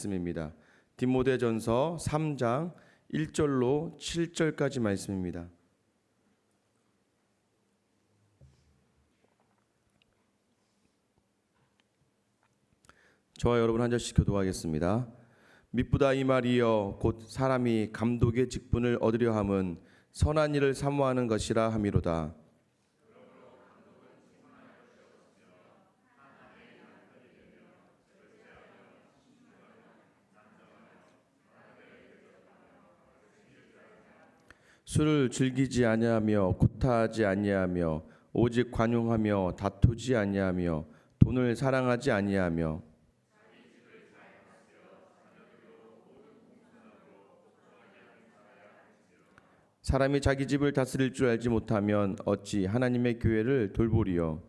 말씀입니다. 디모데전서 3장 1절로 7절까지 말씀입니다. 저와 여러분 한 절씩 교도하겠습니다. 미쁘다 이 말이여 곧 사람이 감독의 직분을 얻으려 함은 선한 일을 사모하는 것이라 함이로다. 술을 즐기지 아니하며 구타하지 아니하며 오직 관용하며 다투지 아니하며 돈을 사랑하지 아니하며 사람이 자기 집을 다스릴 줄 알지 못하면 어찌 하나님의 교회를 돌보리요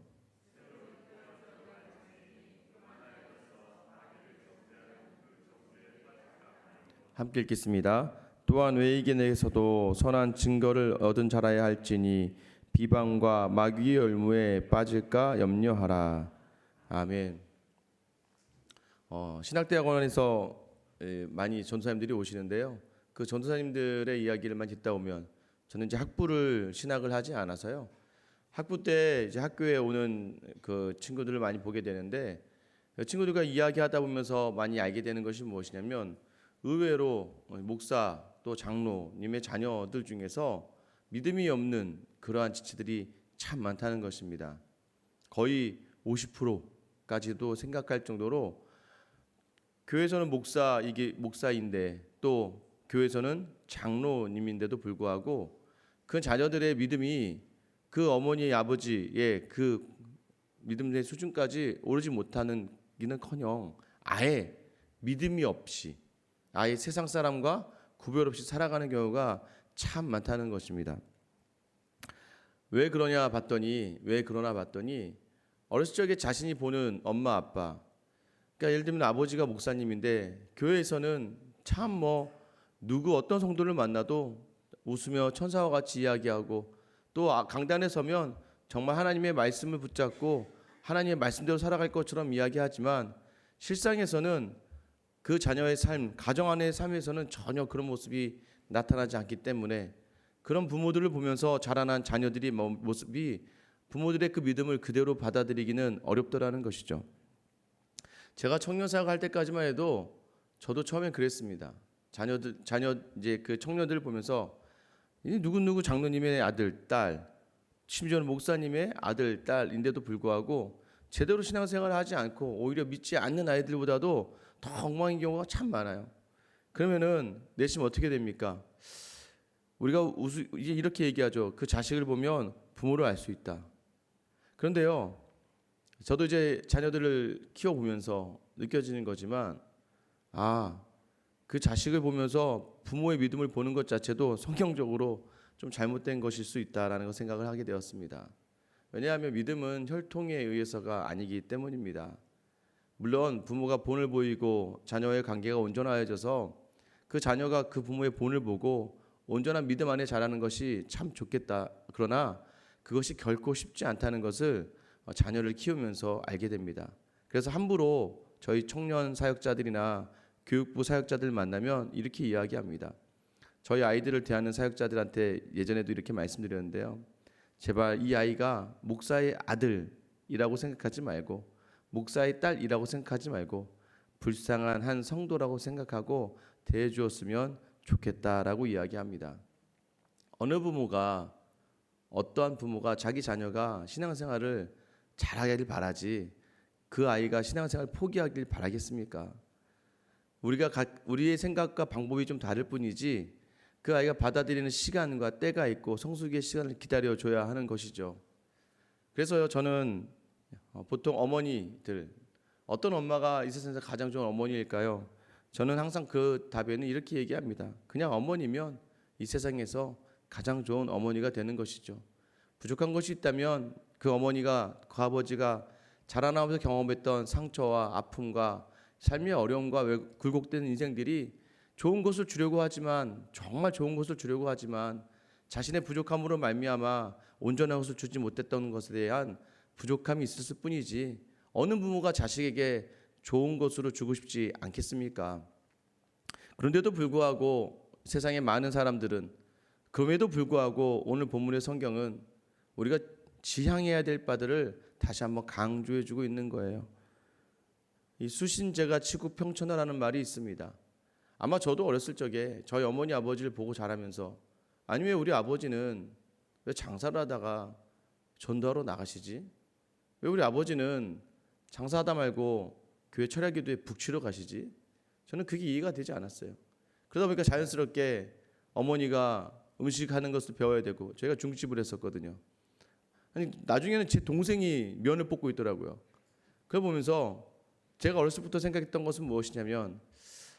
함께 읽겠습니다. 또한 외이견에서도 선한 증거를 얻은 자라야 할지니 비방과 마귀의 열무에 빠질까 염려하라. 아멘. 어, 신학대학원에서 에, 많이 전도사님들이 오시는데요. 그 전도사님들의 이야기를만 듣다 보면 저는 이제 학부를 신학을 하지 않아서요. 학부 때 이제 학교에 오는 그 친구들을 많이 보게 되는데 그 친구들과 이야기하다 보면서 많이 알게 되는 것이 무엇이냐면 의외로 목사 또 장로님의 자녀들 중에서 믿음이 없는 그러한 지체들이 참 많다는 것입니다. 거의 50%까지도 생각할 정도로 교회에서는 목사 이게 목사인데 또 교회에서는 장로님인데도 불구하고 그 자녀들의 믿음이 그 어머니 아버지의 그 믿음의 수준까지 오르지 못하는 기는커녕 아예 믿음이 없이 아예 세상 사람과 구별 없이 살아가는 경우가 참 많다는 것입니다. 왜 그러냐 봤더니 왜 그러나 봤더니 어렸을 적에 자신이 보는 엄마 아빠 그러니까 예를 들면 아버지가 목사님인데 교회에서는 참 뭐 누구 어떤 성도를 만나도 웃으며 천사와 같이 이야기하고 또 아, 강단에 서면 정말 하나님의 말씀을 붙잡고 하나님의 말씀대로 살아갈 것처럼 이야기하지만 실상에서는 그 자녀의 삶, 가정 안의 삶에서는 전혀 그런 모습이 나타나지 않기 때문에 그런 부모들을 보면서 자라난 자녀들이 뭐 모습이 부모들의 그 믿음을 그대로 받아들이기는 어렵더라는 것이죠. 제가 청년 사역 할 때까지만 해도 저도 처음엔 그랬습니다. 자녀들 자녀 이제 그 청년들을 보면서 이 누구 누구 장로님의 아들, 딸, 심지어는 목사님의 아들, 딸인데도 불구하고 제대로 신앙생활을 하지 않고 오히려 믿지 않는 아이들보다도 더 엉망인 경우가 참 많아요. 그러면은 내심 어떻게 됩니까? 우리가 우수, 이제 이렇게 얘기하죠. 그 자식을 보면 부모를 알 수 있다. 그런데요, 저도 이제 자녀들을 키워 보면서 느껴지는 거지만, 아, 그 자식을 보면서 부모의 믿음을 보는 것 자체도 성경적으로 좀 잘못된 것일 수 있다라는 걸 생각을 하게 되었습니다. 왜냐하면 믿음은 혈통에 의해서가 아니기 때문입니다. 물론 부모가 본을 보이고 자녀의 관계가 온전하여져서 그 자녀가 그 부모의 본을 보고 온전한 믿음 안에 자라는 것이 참 좋겠다. 그러나 그것이 결코 쉽지 않다는 것을 자녀를 키우면서 알게 됩니다. 그래서 함부로 저희 청년 사역자들이나 교육부 사역자들 만나면 이렇게 이야기합니다. 저희 아이들을 대하는 사역자들한테 예전에도 이렇게 말씀드렸는데요. 제발 이 아이가 목사의 아들이라고 생각하지 말고 목사의 딸이라고 생각하지 말고 불쌍한 한 성도라고 생각하고 대해 주었으면 좋겠다라고 이야기합니다. 어느 부모가 어떠한 부모가 자기 자녀가 신앙생활을 잘하길 바라지 그 아이가 신앙생활 포기하길 바라겠습니까? 우리가 가, 우리의 생각과 방법이 좀 다를 뿐이지 그 아이가 받아들이는 시간과 때가 있고 성숙의 시간을 기다려 줘야 하는 것이죠. 그래서 저는 어, 보통 어머니들 어떤 엄마가 이 세상에서 가장 좋은 어머니일까요? 저는 항상 그 답에는 이렇게 얘기합니다. 그냥 어머니면 이 세상에서 가장 좋은 어머니가 되는 것이죠. 부족한 것이 있다면 그 어머니가 그 아버지가 자라나면서 경험했던 상처와 아픔과 삶의 어려움과 굴곡된 인생들이 좋은 것을 주려고 하지만 정말 좋은 것을 주려고 하지만 자신의 부족함으로 말미암아 온전한 것을 주지 못했던 것에 대한 부족함이 있었을 뿐이지 어느 부모가 자식에게 좋은 것으로 주고 싶지 않겠습니까? 그런데도 불구하고 세상의 많은 사람들은 그럼에도 불구하고 오늘 본문의 성경은 우리가 지향해야 될 바들을 다시 한번 강조해 주고 있는 거예요. 이 수신제가 치구평천하라는 말이 있습니다. 아마 저도 어렸을 적에 저희 어머니 아버지를 보고 자라면서 아니 왜 우리 아버지는 왜 장사를 하다가 전도하러 나가시지? 왜 우리 아버지는 장사하다 말고 교회 철야기도에 북치러 가시지? 저는 그게 이해가 되지 않았어요. 그러다 보니까 자연스럽게 어머니가 음식하는 것을 배워야 되고 저희가 중국집을 했었거든요. 아니 나중에는 제 동생이 면을 뽑고 있더라고요. 그걸 보면서 제가 어렸을 때부터 생각했던 것은 무엇이냐면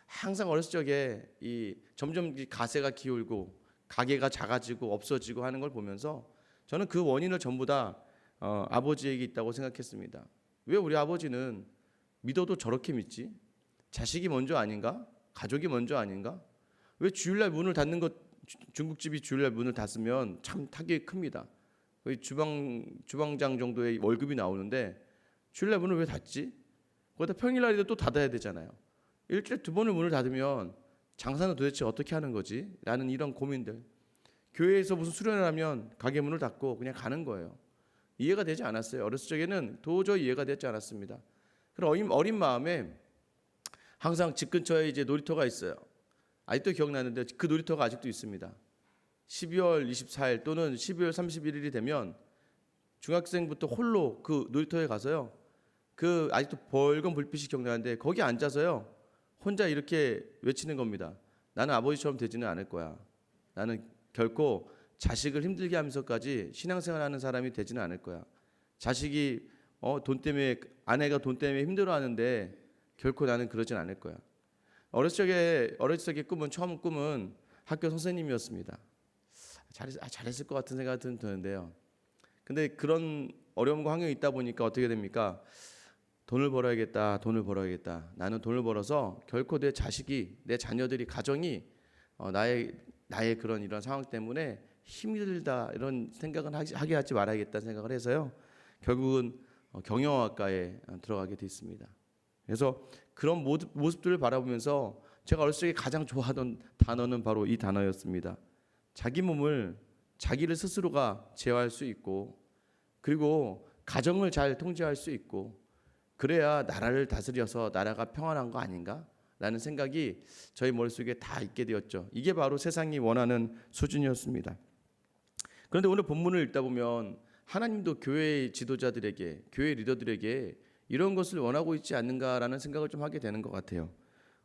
항상 어렸을 적에 이 점점 이 가세가 기울고 가게가 작아지고 없어지고 하는 걸 보면서 저는 그 원인을 전부 다 어, 아버지에게 있다고 생각했습니다. 왜 우리 아버지는 믿어도 저렇게 믿지? 자식이 먼저 아닌가? 가족이 먼저 아닌가? 왜 주일날 문을 닫는 것 주- 중국집이 주일날 문을 닫으면 참 타격이 큽니다. 거의 주방 주방장 정도의 월급이 나오는데 주일날 문을 왜 닫지? 거기다 평일날에도 또 닫아야 되잖아요. 일주일에 두 번을 문을 닫으면 장사는 도대체 어떻게 하는 거지? 라는 이런 고민들. 교회에서 무슨 수련을 하면 가게 문을 닫고 그냥 가는 거예요. 이해가 되지 않았어요. 어렸을 적에는 도저히 이해가 되지 않았습니다. 그런 어린, 어린 마음에 항상 집 근처에 이제 놀이터가 있어요. 아직도 기억나는데 그 놀이터가 아직도 있습니다. 12월 24일 또는 12월 31일이 되면 중학생부터 홀로 그 놀이터에 가서요. 그 아직도 벌건 불빛이 기억나는데 거기 앉아서요. 혼자 이렇게 외치는 겁니다. 나는 아버지처럼 되지는 않을 거야. 나는 결코 자식을 힘들게 하면서까지 신앙생활하는 사람이 되지는 않을 거야. 자식이 어, 돈 때문에 아내가 돈 때문에 힘들어하는데 결코 나는 그러진 않을 거야. 어렸을 적에 어렸을 적의 꿈은 처음 꿈은 학교 선생님이었습니다. 잘했, 아, 잘했을 것 같은 생각이 드는데요. 근데 그런 어려움과 환경이 있다 보니까 어떻게 됩니까? 돈을 벌어야겠다, 돈을 벌어야겠다. 나는 돈을 벌어서 결코 내 자식이, 내 자녀들이, 가정이 어, 나의 나의 그런 이런 상황 때문에 힘들다 이런 생각은 하게 하지 말아야겠다는 생각을 해서요. 결국은 어, 경영학과에 어, 들어가게 됐습니다. 그래서 그런 모습, 모습들을 바라보면서 제가 어렸을 때 가장 좋아하던 단어는 바로 이 단어였습니다. 자기 몸을 자기를 스스로가 제어할 수 있고 그리고 가정을 잘 통제할 수 있고 그래야 나라를 다스려서 나라가 평안한 거 아닌가? 라는 생각이 저희 머릿속에 다 있게 되었죠. 이게 바로 세상이 원하는 수준이었습니다. 그런데 오늘 본문을 읽다 보면 하나님도 교회 지도자들에게 교회 리더들에게 이런 것을 원하고 있지 않는가라는 생각을 좀 하게 되는 것 같아요.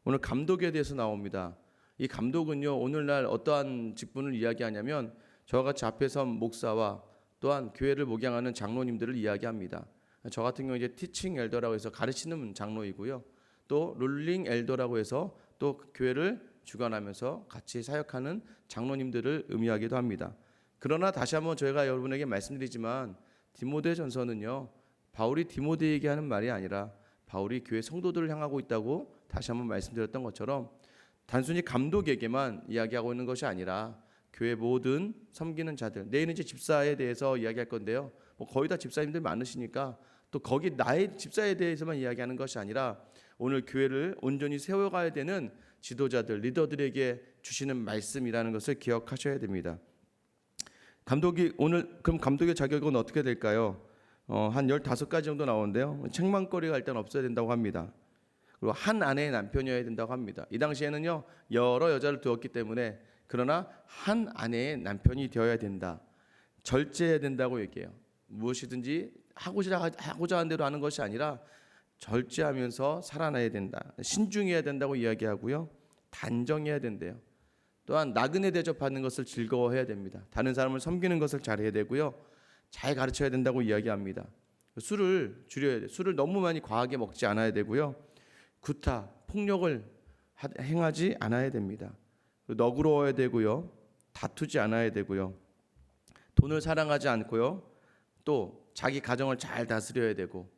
오늘 감독에 대해서 나옵니다. 이 감독은요 오늘날 어떠한 직분을 이야기하냐면 저와 같이 앞에 선 목사와 또한 교회를 목양하는 장로님들을 이야기합니다. 저 같은 경우 이제 티칭 엘더라고 해서 가르치는 장로이고요. 또 룰링 엘더라고 해서 또 교회를 주관하면서 같이 사역하는 장로님들을 의미하기도 합니다. 그러나 다시 한번 저희가 여러분에게 말씀드리지만 디모데 전서는요 바울이 디모데에게 하는 말이 아니라 바울이 교회 성도들을 향하고 있다고 다시 한번 말씀드렸던 것처럼 단순히 감독에게만 이야기하고 있는 것이 아니라 교회 모든 섬기는 자들 내일은 이제 집사에 대해서 이야기할 건데요 뭐 거의 다 집사님들 많으시니까 또 거기 나의 집사에 대해서만 이야기하는 것이 아니라 오늘 교회를 온전히 세워가야 되는 지도자들 리더들에게 주시는 말씀이라는 것을 기억하셔야 됩니다. 감독이 오늘 그럼 감독의 자격은 어떻게 될까요? 어, 한 15가지 정도 나오는데요. 책망거리가 일단 없어야 된다고 합니다. 그리고 한 아내의 남편이어야 된다고 합니다. 이 당시에는요. 여러 여자를 두었기 때문에 그러나 한 아내의 남편이 되어야 된다. 절제해야 된다고 얘기해요. 무엇이든지 하고자 하고자 하는 대로 하는 것이 아니라 절제하면서 살아나야 된다. 신중해야 된다고 이야기하고요. 단정해야 된대요. 또한 나그네 대접하는 것을 즐거워해야 됩니다. 다른 사람을 섬기는 것을 잘해야 되고요. 잘 가르쳐야 된다고 이야기합니다. 술을 줄여야 돼. 술을 너무 많이 과하게 먹지 않아야 되고요. 구타, 폭력을 하- 행하지 않아야 됩니다. 너그러워야 되고요. 다투지 않아야 되고요. 돈을 사랑하지 않고요. 또 자기 가정을 잘 다스려야 되고.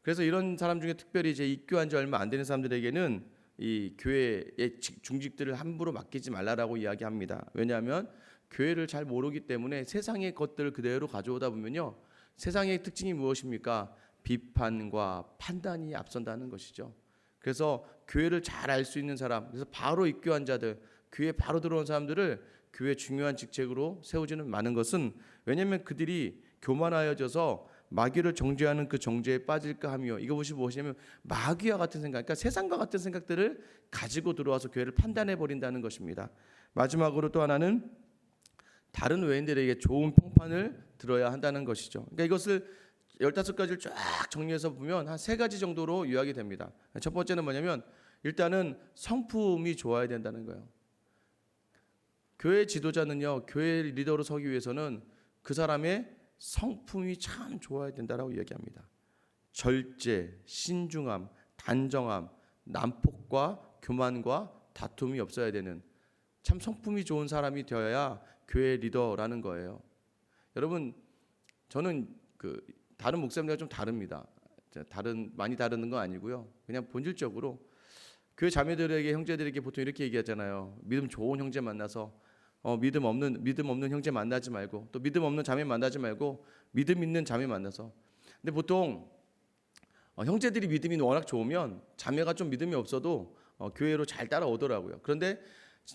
그래서 이런 사람 중에 특별히 이제 입교한 지 얼마 안 되는 사람들에게는 이 교회의 직- 중직들을 함부로 맡기지 말라라고 이야기합니다. 왜냐하면 교회를 잘 모르기 때문에 세상의 것들을 그대로 가져오다 보면요. 세상의 특징이 무엇입니까? 비판과 판단이 앞선다는 것이죠. 그래서 교회를 잘 알 수 있는 사람, 그래서 바로 입교한 자들, 교회 바로 들어온 사람들을 교회 중요한 직책으로 세우지는 많은 것은 왜냐하면 그들이 교만하여져서 마귀를 정죄하는 그 정죄에 빠질까 하며 이것이 무엇이냐면 마귀와 같은 생각, 그러니까 세상과 같은 생각들을 가지고 들어와서 교회를 판단해 버린다는 것입니다. 마지막으로 또 하나는 다른 외인들에게 좋은 평판을 들어야 한다는 것이죠. 그러니까 이것을 15가지를 쫙 정리해서 보면 한 세 가지 정도로 요약이 됩니다. 첫 번째는 뭐냐면 일단은 성품이 좋아야 된다는 거예요. 교회 지도자는요, 교회 리더로 서기 위해서는 그 사람의 성품이 참 좋아야 된다라고 이야기합니다. 절제, 신중함, 단정함, 난폭과 교만과 다툼이 없어야 되는 참 성품이 좋은 사람이 되어야 교회 리더라는 거예요. 여러분, 저는 그 다른 목사님과 좀 다릅니다. 다른 많이 다르는 건 아니고요. 그냥 본질적으로 교회 자매들에게 형제들에게 보통 이렇게 얘기하잖아요. 믿음 좋은 형제 만나서 어, 믿음 없는 믿음 없는 형제 만나지 말고 또 믿음 없는 자매 만나지 말고 믿음 있는 자매 만나서. 근데 보통 어, 형제들이 믿음이 워낙 좋으면 자매가 좀 믿음이 없어도 어, 교회로 잘 따라오더라고요. 그런데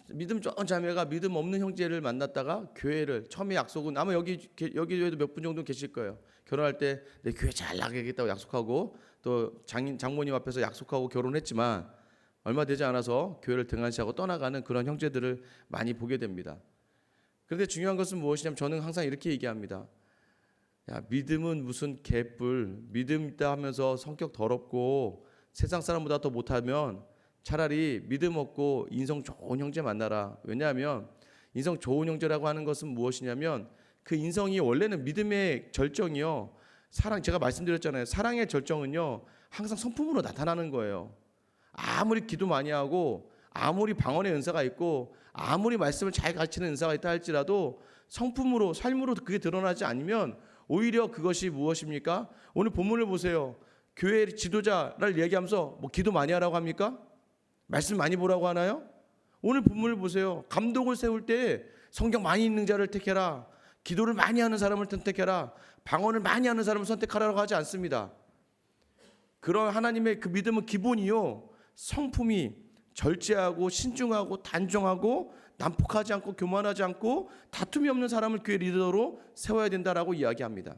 믿음 좋은 자매가 믿음 없는 형제를 만났다가 교회를 처음에 약속은 아마 여기 여기 에도 몇 분 정도 계실 거예요. 결혼할 때 내 교회 잘 나가겠다고 약속하고 또 장인 장모님 앞에서 약속하고 결혼했지만 얼마 되지 않아서 교회를 등한시하고 떠나가는 그런 형제들을 많이 보게 됩니다. 그런데 중요한 것은 무엇이냐면 저는 항상 이렇게 얘기합니다. 야, 믿음은 무슨 개뿔, 믿음 있다 하면서 성격 더럽고 세상 사람보다 더 못하면 차라리 믿음 없고 인성 좋은 형제 만나라. 왜냐하면 인성 좋은 형제라고 하는 것은 무엇이냐면 그 인성이 원래는 믿음의 절정이요. 사랑 제가 말씀드렸잖아요. 사랑의 절정은요. 항상 성품으로 나타나는 거예요. 아무리 기도 많이 하고 아무리 방언의 은사가 있고 아무리 말씀을 잘 가르치는 은사가 있다 할지라도 성품으로 삶으로 그게 드러나지 않으면 오히려 그것이 무엇입니까? 오늘 본문을 보세요. 교회 지도자를 얘기하면서 뭐 기도 많이 하라고 합니까? 말씀 많이 보라고 하나요? 오늘 본문을 보세요. 감독을 세울 때 성경 많이 읽는 자를 택해라. 기도를 많이 하는 사람을 선택해라. 방언을 많이 하는 사람을 선택하라고 하지 않습니다. 그런 하나님의 그 믿음은 기본이요. 성품이 절제하고 신중하고 단정하고 난폭하지 않고 교만하지 않고 다툼이 없는 사람을 교회 리더로 세워야 된다라고 이야기합니다.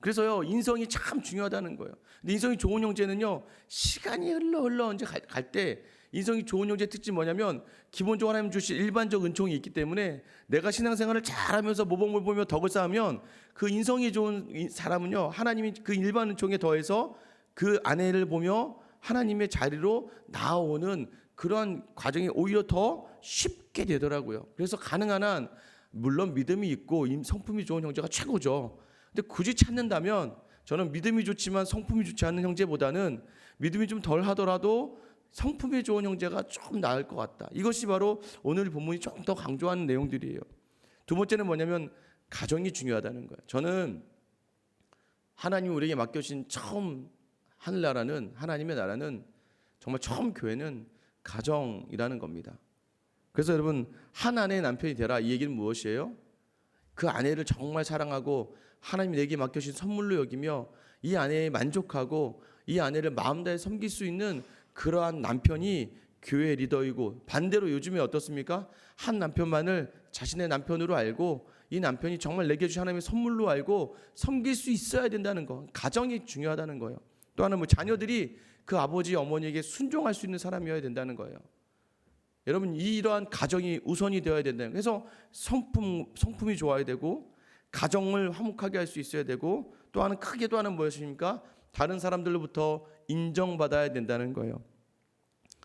그래서요 인성이 참 중요하다는 거예요. 근데 인성이 좋은 형제는요 시간이 흘러 흘러 언제 갈 때 인성이 좋은 형제 특징 뭐냐면 기본적으로 하나님 주신 일반적 은총이 있기 때문에 내가 신앙생활을 잘하면서 모범을 보며 덕을 쌓으면 그 인성이 좋은 사람은요 하나님이 그 일반 은총에 더해서 그 아내를 보며 하나님의 자리로 나오는 그러한 과정이 오히려 더 쉽게 되더라고요. 그래서 가능한 한 물론 믿음이 있고 성품이 좋은 형제가 최고죠. 근데 굳이 찾는다면 저는 믿음이 좋지만 성품이 좋지 않은 형제보다는 믿음이 좀 덜 하더라도 성품이 좋은 형제가 좀 나을 것 같다. 이것이 바로 오늘 본문이 좀더 강조하는 내용들이에요. 두 번째는 뭐냐면 가정이 중요하다는 거예요. 저는 하나님 우리에게 맡겨진 처음 하늘나라는 하나님의 나라는 정말 처음 교회는 가정이라는 겁니다. 그래서 여러분 한 아내의 남편이 되라 이 얘기는 무엇이에요? 그 아내를 정말 사랑하고 하나님이 내게 맡겨진 선물로 여기며 이 아내에 만족하고 이 아내를 마음 다해 섬길 수 있는 그러한 남편이 교회 리더이고 반대로 요즘에 어떻습니까? 한 남편만을 자신의 남편으로 알고 이 남편이 정말 내게 주신 하나님의 선물로 알고 섬길 수 있어야 된다는 거. 가정이 중요하다는 거예요. 또 하나 뭐 자녀들이 그 아버지 어머니에게 순종할 수 있는 사람이어야 된다는 거예요. 여러분 이러한 가정이 우선이 되어야 거예요. 그래서 성품 성품이 좋아야 되고 가정을 화목하게 할 수 있어야 되고 또 하나 크게 또 하나 무엇입니까? 다른 사람들로부터 인정받아야 된다는 거예요.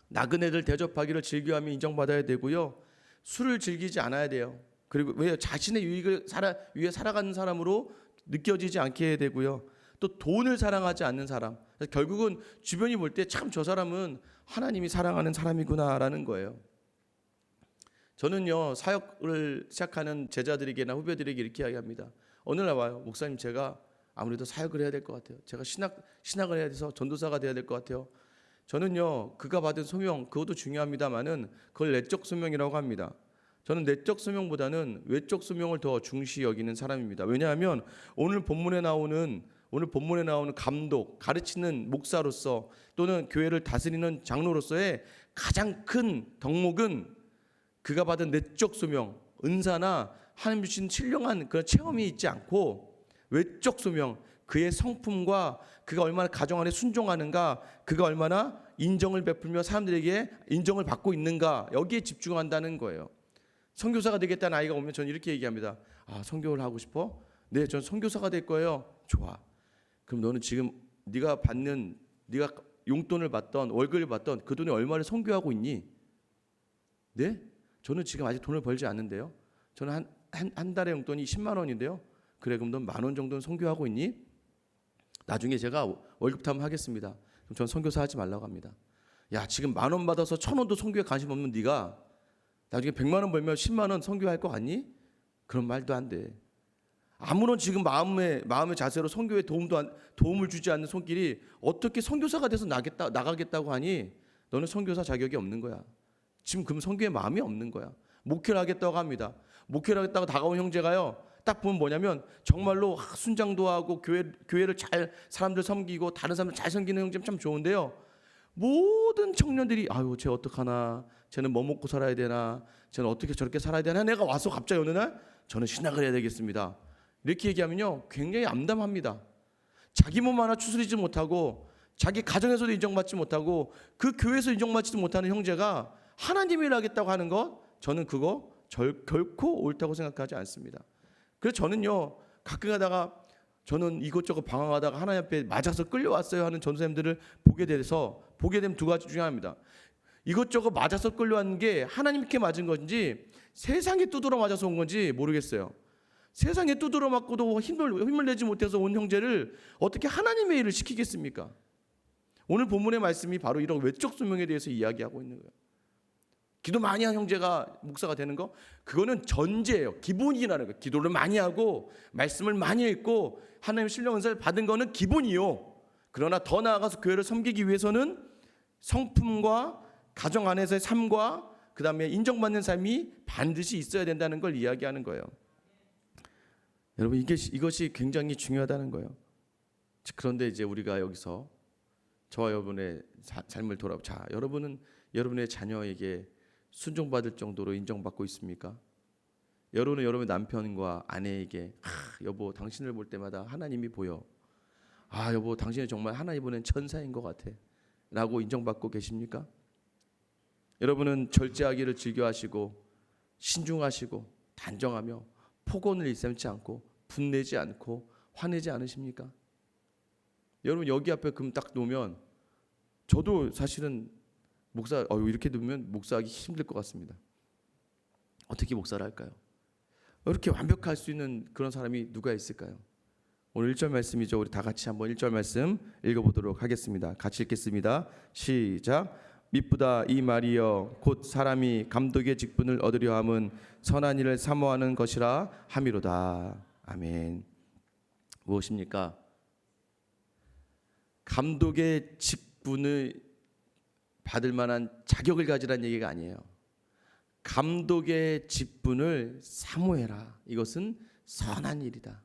나그네들 대접하기를 즐겨하며 인정받아야 되고요. 술을 즐기지 않아야 돼요. 그리고 왜 자신의 유익을 살아 위해 살아가는 사람으로 느껴지지 않게 해야 되고요. 또 돈을 사랑하지 않는 사람. 결국은 주변이 볼 때 참 저 사람은 하나님이 사랑하는 사람이구나라는 거예요. 저는요 사역을 시작하는 제자들에게나 후배들에게 이렇게 이야기합니다. 어느 날 와요 목사님 제가 아무래도 사역을 해야 될 것 같아요. 제가 신학 신학을 해야 돼서 전도사가 돼야 될 것 같아요. 저는요 그가 받은 소명 그것도 중요합니다만은 그걸 내적 소명이라고 합니다. 저는 내적 소명보다는 외적 소명을 더 중시 여기는 사람입니다. 왜냐하면 오늘 본문에 나오는 오늘 본문에 나오는 감독, 가르치는 목사로서 또는 교회를 다스리는 장로로서의 가장 큰 덕목은 그가 받은 내적 소명, 은사나 하나님 주신 신령한 그런 체험이 있지 않고 외적 소명, 그의 성품과 그가 얼마나 가정 안에 순종하는가, 그가 얼마나 인정을 베풀며 사람들에게 인정을 받고 있는가 여기에 집중한다는 거예요. 선교사가 되겠다는 아이가 오면 저는 이렇게 얘기합니다. 아, 선교를 하고 싶어? 네, 전 선교사가 될 거예요. 좋아. 그럼 너는 지금 네가 받는 네가 용돈을 받던 월급을 받던 그 돈이 얼마를 선교하고 있니? 네? 저는 지금 아직 돈을 벌지 않는데요. 저는 한, 한, 한 달에 용돈이 10만 원인데요. 그래 그럼 넌 만 원 정도는 선교하고 있니? 나중에 제가 월급 타면 하겠습니다. 그럼 전 선교사 하지 말라고 합니다. 야 지금 만 원 받아서 천 원도 선교에 관심 없는 네가 나중에 백만 원 벌면 10만 원 선교할 거 같니? 그런 말도 안 돼. 아무런 지금 마음의 마음의 자세로 선교에 도움도 안, 도움을 주지 않는 손길이 어떻게 선교사가 돼서 나겠다 나가겠다고 하니 너는 선교사 자격이 없는 거야. 지금 그럼 선교에 마음이 없는 거야. 목회를 하겠다고 합니다. 목회를 하겠다고 다가온 형제가요. 딱 보면 뭐냐면 정말로 하, 순장도 하고 교회 교회를 잘 사람들 섬기고 다른 사람들 잘 섬기는 형제면 참 좋은데요. 모든 청년들이 아유 쟤 어떡하나 쟤는 뭐 먹고 살아야 되나 쟤는 어떻게 저렇게 살아야 되나 내가 와서 갑자기 어느 날 저는 신학을 해야 되겠습니다 이렇게 얘기하면요 굉장히 암담합니다 자기 몸 하나 추스리지 못하고 자기 가정에서도 인정받지 못하고 그 교회에서 인정받지도 못하는 형제가 하나님을 하겠다고 하는 것 저는 그거 절, 결코 옳다고 생각하지 않습니다 그래서 저는요 가끔 가다가 저는 이것저것 방황하다가 하나님 앞에 맞아서 끌려왔어요 하는 전도사님들을 보게 돼서 보게 되면 두 가지 중에 하나입니다. 이것저것 맞아서 끌려왔는 게 하나님께 맞은 건지 세상에 두드러 맞아서 온 건지 모르겠어요. 세상에 두드러 맞고도 힘을 힘을 내지 못해서 온 형제를 어떻게 하나님의 일을 시키겠습니까? 오늘 본문의 말씀이 바로 이런 외적 소명에 대해서 이야기하고 있는 거예요. 기도 많이 한 형제가 목사가 되는 거 그거는 전제예요. 기본이라는 거예요. 기도를 많이 하고 말씀을 많이 읽고 하나님 신령 은사를 받은 거는 기본이요. 그러나 더 나아가서 교회를 섬기기 위해서는 성품과 가정 안에서의 삶과 그다음에 인정받는 삶이 반드시 있어야 된다는 걸 이야기하는 거예요. 여러분 이게 이것이 굉장히 중요하다는 거예요. 그런데 이제 우리가 여기서 저와 여러분의 사- 삶을 돌아 자 여러분은 여러분의 자녀에게 순종받을 정도로 인정받고 있습니까? 여러분은 여러분의 남편과 아내에게 아, 여보 당신을 볼 때마다 하나님이 보여. 아 여보 당신은 정말 하나님 보낸 천사인 것 같아. 라고 인정받고 계십니까? 여러분은 절제하기를 즐겨하시고 신중하시고 단정하며 폭언을 일삼지 않고 분내지 않고 화내지 않으십니까? 여러분 여기 앞에 금 딱 놓으면 저도 사실은 목사 어 이렇게 두면 목사하기 힘들 것 같습니다. 어떻게 목사를 할까요? 이렇게 완벽할 수 있는 그런 사람이 누가 있을까요? 오늘 1절 말씀이죠. 우리 다 같이 한번 1절 말씀 읽어보도록 하겠습니다. 같이 읽겠습니다. 시작. 미쁘다 이 말이여 곧 사람이 감독의 직분을 얻으려 함은 선한 일을 사모하는 것이라 함이로다. 아멘. 무엇입니까? 감독의 직분을 받을 만한 자격을 가지라는 얘기가 아니에요. 감독의 직분을 사모해라. 이것은 선한 일이다.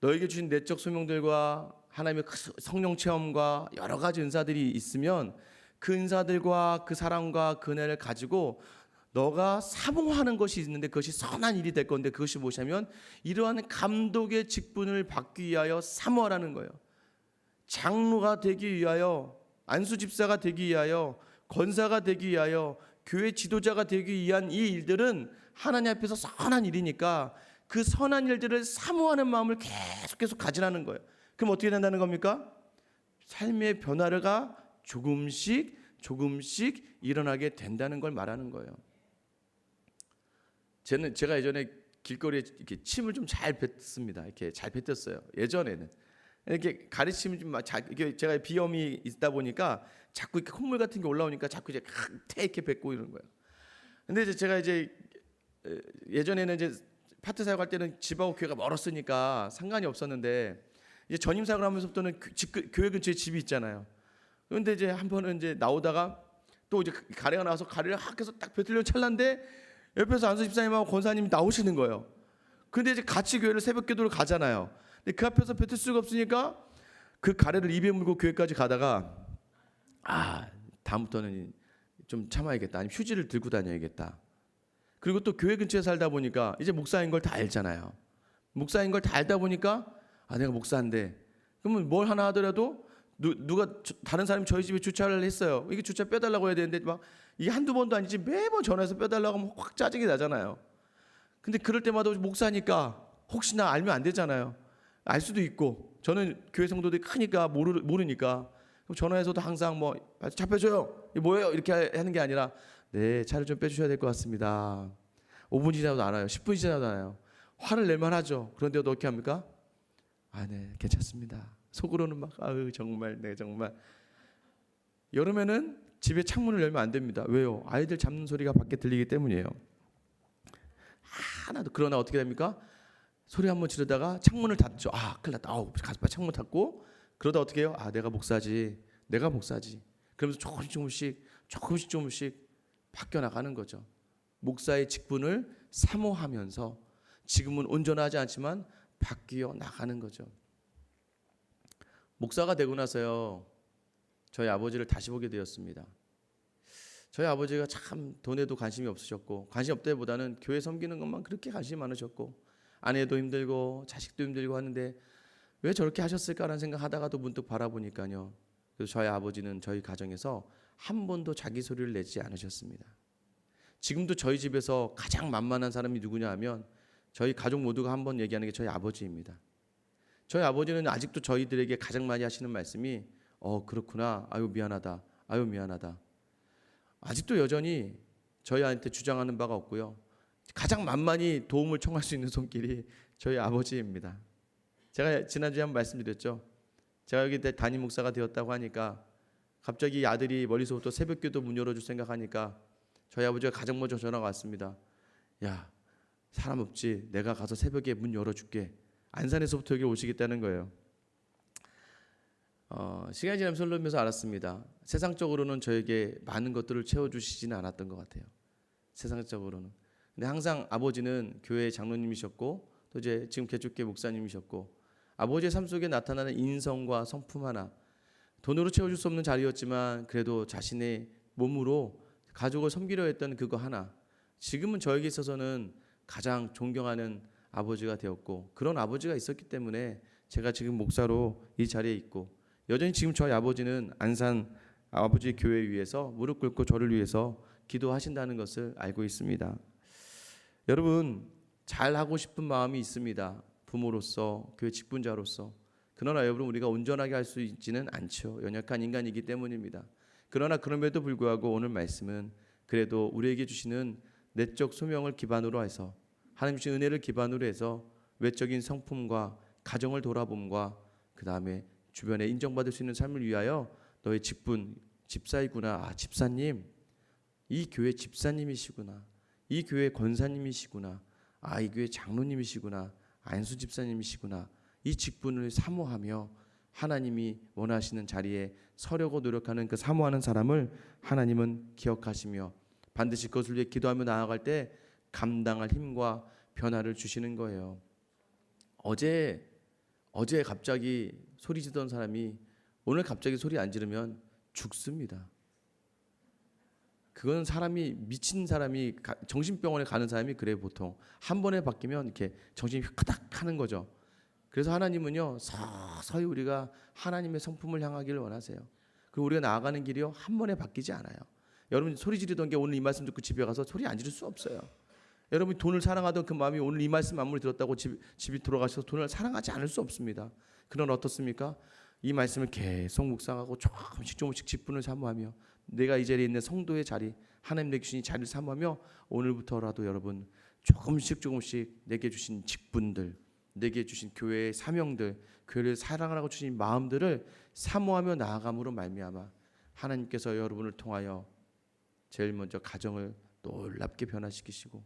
너에게 주신 내적 소명들과 하나님의 그 성령 체험과 여러 가지 은사들이 있으면 그 은사들과 그 사랑과 그 은혜를 가지고 너가 사모하는 것이 있는데 그것이 선한 일이 될 건데 그것이 무엇이냐면 이러한 감독의 직분을 받기 위하여 사모하라는 거예요. 장로가 되기 위하여 안수 집사가 되기 위하여 권사가 되기 위하여 교회 지도자가 되기 위한 이 일들은 하나님 앞에서 선한 일이니까 그 선한 일들을 사모하는 마음을 계속 계속 가지라는 거예요. 그럼 어떻게 된다는 겁니까? 삶의 변화가 조금씩 조금씩 일어나게 된다는 걸 말하는 거예요. 저는 제가 예전에 길거리에 이렇게 침을 좀 잘 뱉습니다. 이렇게 잘 뱉었어요. 예전에는 이렇게 가르침을 좀 자, 이게 제가 비염이 있다 보니까 자꾸 이렇게 콧물 같은 게 올라오니까 자꾸 이제 태 이렇게 뱉고 이러는 거예요. 근데 이제 제가 이제 에, 예전에는 이제 파트 사역할 때는 집하고 교회가 멀었으니까 상관이 없었는데 이제 전임 사역을 하면서부터는 교회 근처에 집이 있잖아요. 그런데 이제 한 번은 이제 나오다가 또 이제 가래가 나와서 가래를 확 해서 딱 뱉으려는 찰나인데 옆에서 안수 집사님하고 권사님이 나오시는 거예요. 근데 이제 같이 교회를 새벽 기도를 가잖아요. 근데 그 앞에서 뱉을 수가 없으니까 그 가래를 입에 물고 교회까지 가다가 아 다음부터는 좀 참아야겠다. 아니면 휴지를 들고 다녀야겠다. 그리고 또 교회 근처에 살다 보니까 이제 목사인 걸 다 알잖아요. 목사인 걸 다 알다 보니까 아 내가 목사인데 그러면 뭘 하나 하더라도 누, 누가 저- 다른 사람이 저희 집에 주차를 했어요. 이게 주차 빼달라고 해야 되는데 막 이게 한두 번도 아니지 매번 전화해서 빼달라고 하면 확 짜증이 나잖아요. 근데 그럴 때마다 목사니까 혹시나 알면 안 되잖아요. 알 수도 있고 저는 교회 성도들이 크니까 모르, 모르니까 전화해서도 항상 뭐 차 빼줘요. 이게 뭐예요? 이렇게 하는 게 아니라 네 차를 좀 빼주셔야 될 것 같습니다. 5분 지나도 안 와요. 10분 지나도 안 와요. 화를 낼만 하죠. 그런데 어떻게 합니까? 아, 네, 괜찮습니다. 속으로는 막 아유 정말 네 정말 여름에는 집에 창문을 열면 안 됩니다. 왜요? 아이들 잡는 소리가 밖에 들리기 때문이에요. 하나도 그러나 어떻게 됩니까? 소리 한번 지르다가 창문을 닫죠. 아, 큰일 났다. 아우, 가서 창문 닫고 그러다 어떻게 해요? 아, 내가 목사지. 내가 목사지. 그러면서 조금씩 조금씩 조금씩 조금씩 바뀌어 나가는 거죠. 목사의 직분을 사모하면서 지금은 온전하지 않지만 바뀌어 나가는 거죠. 목사가 되고 나서요. 저희 아버지를 다시 보게 되었습니다. 저희 아버지가 참 돈에도 관심이 없으셨고 관심 없다기보다는 교회 섬기는 것만 그렇게 관심이 많으셨고 아내도 힘들고 자식도 힘들고 하는데 왜 저렇게 하셨을까라는 생각하다가도 문득 바라보니까요. 그래서 저희 아버지는 저희 가정에서 한 번도 자기 소리를 내지 않으셨습니다. 지금도 저희 집에서 가장 만만한 사람이 누구냐 하면 저희 가족 모두가 한 번 얘기하는 게 저희 아버지입니다. 저희 아버지는 아직도 저희들에게 가장 많이 하시는 말씀이 어 그렇구나. 아유 미안하다. 아유 미안하다. 아직도 여전히 저희한테 주장하는 바가 없고요. 가장 만만히 도움을 청할 수 있는 손길이 저희 아버지입니다. 제가 지난주에 한번 말씀드렸죠. 제가 여기 담임 목사가 되었다고 하니까 갑자기 아들이 멀리서부터 새벽기도 문 열어줄 생각하니까 저희 아버지가 가장 먼저 전화가 왔습니다 야 사람 없지. 내가 가서 새벽에 문 열어줄게 안산에서부터 여기 오시겠다는 거예요. 어, 시간이 지나면서 흘러면서 알았습니다. 세상적으로는 저에게 많은 것들을 채워주시지는 않았던 것 같아요. 세상적으로는. 근데 항상 아버지는 교회 장로님이셨고 또 이제 지금 개축교 목사님이셨고 아버지의 삶 속에 나타나는 인성과 성품 하나 돈으로 채워줄 수 없는 자리였지만 그래도 자신의 몸으로 가족을 섬기려 했던 그거 하나 지금은 저에게 있어서는 가장 존경하는 아버지가 되었고 그런 아버지가 있었기 때문에 제가 지금 목사로 이 자리에 있고 여전히 지금 저희 아버지는 안산 아버지 교회 위에서 무릎 꿇고 저를 위해서 기도하신다는 것을 알고 있습니다. 여러분 잘 하고 싶은 마음이 있습니다. 부모로서 교회 직분자로서 그러나 여러분 우리가 온전하게 할 수 있지는 않죠. 연약한 인간이기 때문입니다. 그러나 그럼에도 불구하고 오늘 말씀은 그래도 우리에게 주시는 내적 소명을 기반으로 해서 하나님 주신 은혜를 기반으로 해서 외적인 성품과 가정을 돌아봄과 그 다음에 주변에 인정받을 수 있는 삶을 위하여 너의 직분 집사이구나. 아 집사님. 이 교회 집사님이시구나. 이 교회 권사님이시구나. 아 이 교회 장로님이시구나. 안수 집사님이시구나. 이 직분을 사모하며 하나님이 원하시는 자리에 서려고 노력하는 그 사모하는 사람을 하나님은 기억하시며 반드시 그것을 위해 기도하며 나아갈 때 감당할 힘과 변화를 주시는 거예요. 어제 어제 갑자기 소리 지던 사람이 오늘 갑자기 소리 안 지르면 죽습니다. 그건 사람이 미친 사람이 가- 정신병원에 가는 사람이 그래 보통 한 번에 바뀌면 이렇게 정신이 휘딱 하는 거죠. 그래서 하나님은요 서서히 우리가 하나님의 성품을 향하기를 원하세요. 그리고 우리가 나아가는 길이요 한 번에 바뀌지 않아요. 여러분 소리 지르던 게 오늘 이 말씀 듣고 집에 가서 소리 안 지를 수 없어요. 여러분이 돈을 사랑하던 그 마음이 오늘 이 말씀 아무리 들었다고 집, 집이 돌아가셔서 돈을 사랑하지 않을 수 없습니다. 그러나 어떻습니까? 이 말씀을 계속 묵상하고 조금씩 조금씩 직분을 사모하며 내가 이 자리에 있는 성도의 자리 하나님 내게 주신 이 자리를 사모하며 오늘부터라도 여러분 조금씩 조금씩 내게 주신 직분들 내게 주신 교회의 사명들 교회를 사랑하라고 주신 마음들을 사모하며 나아감으로 말미암아 하나님께서 여러분을 통하여 제일 먼저 가정을 놀랍게 변화시키시고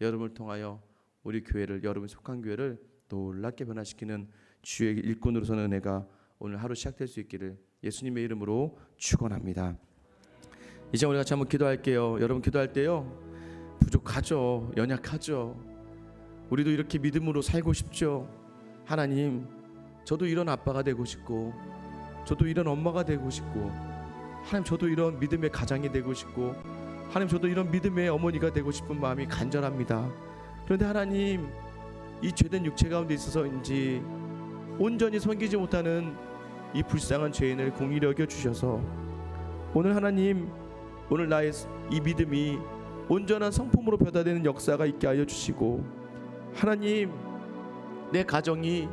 여러분을 통하여 우리 교회를 여러분 속한 교회를 놀랍게 변화시키는 주의 일꾼으로서는 은혜가 오늘 하루 시작될 수 있기를 예수님의 이름으로 축원합니다. 이제 우리 같이 한번 기도할게요. 여러분 기도할 때요 부족하죠, 연약하죠. 우리도 이렇게 믿음으로 살고 싶죠. 하나님 저도 이런 아빠가 되고 싶고 저도 이런 엄마가 되고 싶고 하나님 저도 이런 믿음의 가장이 되고 싶고 하나님 저도 이런 믿음의 어머니가 되고 싶은 마음이 간절합니다. 그런데 하나님 이 죄된 육체 가운데 있어서인지 온전히 섬기지 못하는 이 불쌍한 죄인을 공의히 여겨 주셔서 오늘 하나님 오늘 나의 이 믿음이 온전한 성품으로 변화되는 역사가 있게 하여 주시고 하나님 내 가정이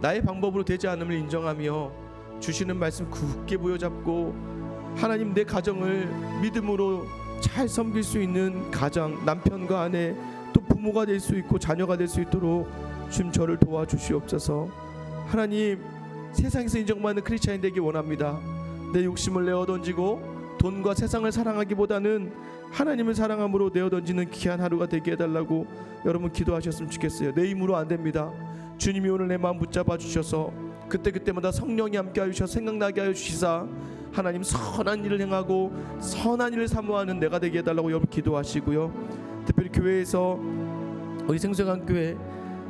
나의 방법으로 되지 않음을 인정하며 주시는 말씀 굳게 부여잡고 하나님 내 가정을 믿음으로 잘 섬길 수 있는 가장 남편과 아내 또 부모가 될 수 있고 자녀가 될 수 있도록 주님 저를 도와주시옵소서. 하나님 세상에서 인정받는 크리스찬이 되기 원합니다. 내 욕심을 내어 던지고 돈과 세상을 사랑하기보다는 하나님을 사랑함으로 내어 던지는 귀한 하루가 되게 해달라고 여러분 기도하셨으면 좋겠어요. 내 힘으로 안 됩니다. 주님이 오늘 내 마음 붙잡아 주셔서 그때 그때마다 성령이 함께 하여 주셔서 생각나게 하여 주시사 하나님 선한 일을 행하고 선한 일을 사모하는 내가 되게 해달라고 여러분 기도하시고요. 특별히 교회에서 우리 생생한 교회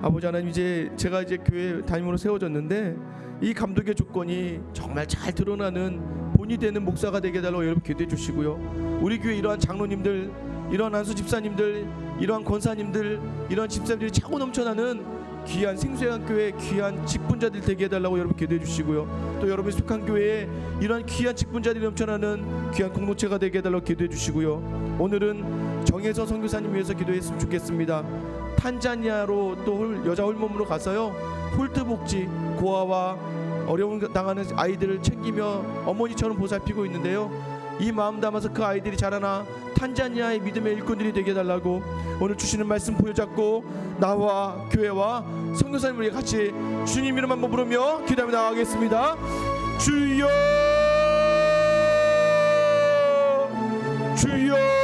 아버지 하나님 이제 제가 이제 교회 담임으로 세워졌는데 이 감독의 조건이 정말 잘 드러나는 본이 되는 목사가 되게 해달라고 여러분 기도해 주시고요. 우리 교회 이러한 장로님들 이러한 안수 집사님들 이러한 권사님들 이러한 집사님들이 차고 넘쳐나는 귀한 생수한 교회 귀한 직분자들 되게 해달라고 여러분 기도해 주시고요. 또 여러분이 속한 교회에 이러한 귀한 직분자들이 넘쳐나는 귀한 공동체가 되게 해달라고 기도해 주시고요. 오늘은 정혜서 선교사님 위해서 기도했으면 좋겠습니다. 탄자니아로 또 홀- 여자 홀몸으로 가서요. 홀트 복지 고아와 어려움 당하는 아이들을 챙기며 어머니처럼 보살피고 있는데요 이 마음 담아서 그 아이들이 자라나 탄자니아의 믿음의 일꾼들이 되게 해달라고 오늘 주시는 말씀 보여잡고 나와 교회와 성교사님을 같이 주님 이름 한번 부르며 기도하며 나가겠습니다. 주여! 주여